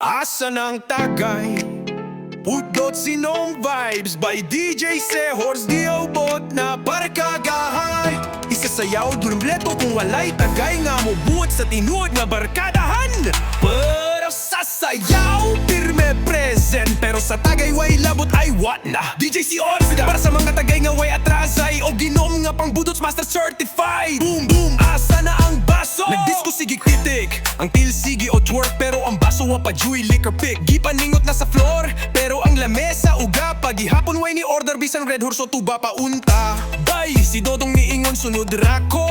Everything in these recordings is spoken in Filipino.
Asa ng tagay? Pudot sinong vibes by DJ Sehors Di ubot na para kagahay Isasayaw durumbleto kung walay tagay Nga mo buot sa tinuod nga barkadahan. Pero sa sayaw, pirme present Pero sa tagay way labot ay what na. DJ Sehors Para sa mga tagay nga way atrasay O ginom nga pang budots master certified. Boom boom, asa na ang baso? Nagdisco sige kritik Ang til sige o twerk Pero ang baso wa pa juy liquor pick. Gipaningot na sa floor Pero ang lamesa uga. Pagihapon way ni order bisan red horse o tuba pa unta? Bay, si Dodong niingon sunod rako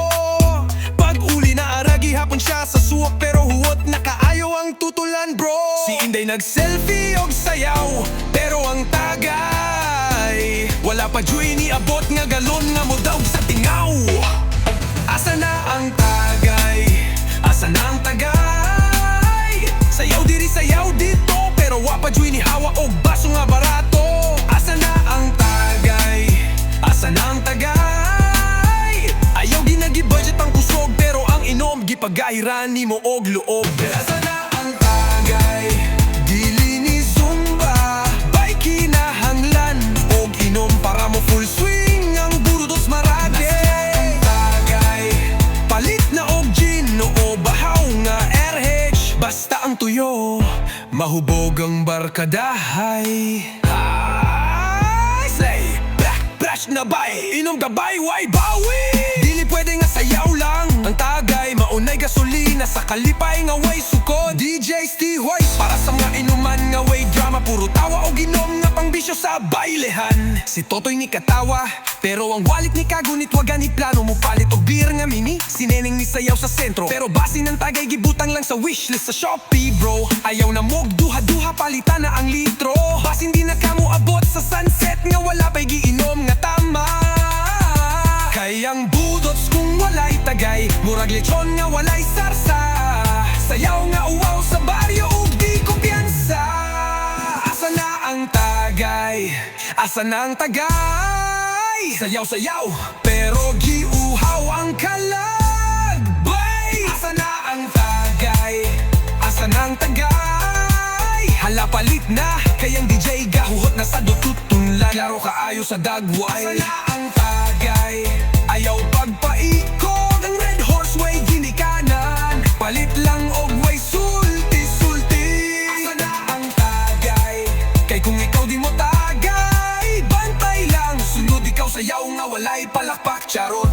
Pag uli na aragi hapon siya sa suwak Pero huwot na kaayo ang tutulan bro. Si Inday nag-selfie og sayaw Pero ang tagay. Wala pa juy ni abot nga galon nga mo daog sa tingaw. Asa na ang tagay? Asa na ang tagay? Hawa og baso nga barato Asa na ang tagay? Asa na ang tagay? Ayaw di nagi-budget ang kusog Pero ang inom gipagahiran nimo og loob Asa na ang tagay? Mahubog ang barkadahay. Ay, say Brash na bay. Inom gabay, way bawi Dili pwede nga sayaw lang. Ang tagay, maunay gasolina. Sa kalipay nga way sukod DJ Steve Para sa mga inuman nga way drama. Puro tawa o ginom nga pang bisyo sa bailehan. Si Totoy ni katawa Pero ang wallet ni kagunit Waga ni plano. Mo palit o beer nga mini Si Neneng ni sayaw sa sentro. Pero basi ng tagay gibutang lang sa wishlist sa Shopee bro. Ayaw na mog duha-duha palitan na ang litro. Bas hindi na kamo abot sa sunset Nga wala pa'y giinom nga tama. Kayang kung walay tagay Murag lechon nga walay sarsa Sayaw nga uwaw sa baryo ug di kumpiyansa Asa na ang tagay? Asa na ang tagay? Sayaw sayaw pero giuhaw ang kalag Bay! Asa na ang tagay? Asa na ang tagay? Hala palit na kayang DJ gahuhot na sa dututun lang Klaro kaayo sa dagway Asa na ang tagay? Charot.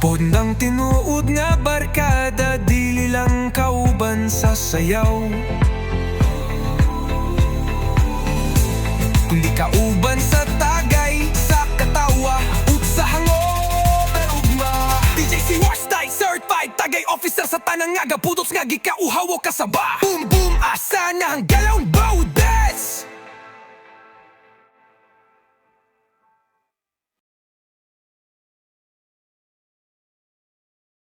Pod nang tinuod nga barkada Dili lang kauban sa sayaw. Kundi kauban sa tagay Sa katawa Ut sa hango Perugma DJ si Warstyle Certified tagay officer sa tanang nga Gaputos nga gikauhaw o kasaba. Boom boom asa na ang galawang bawda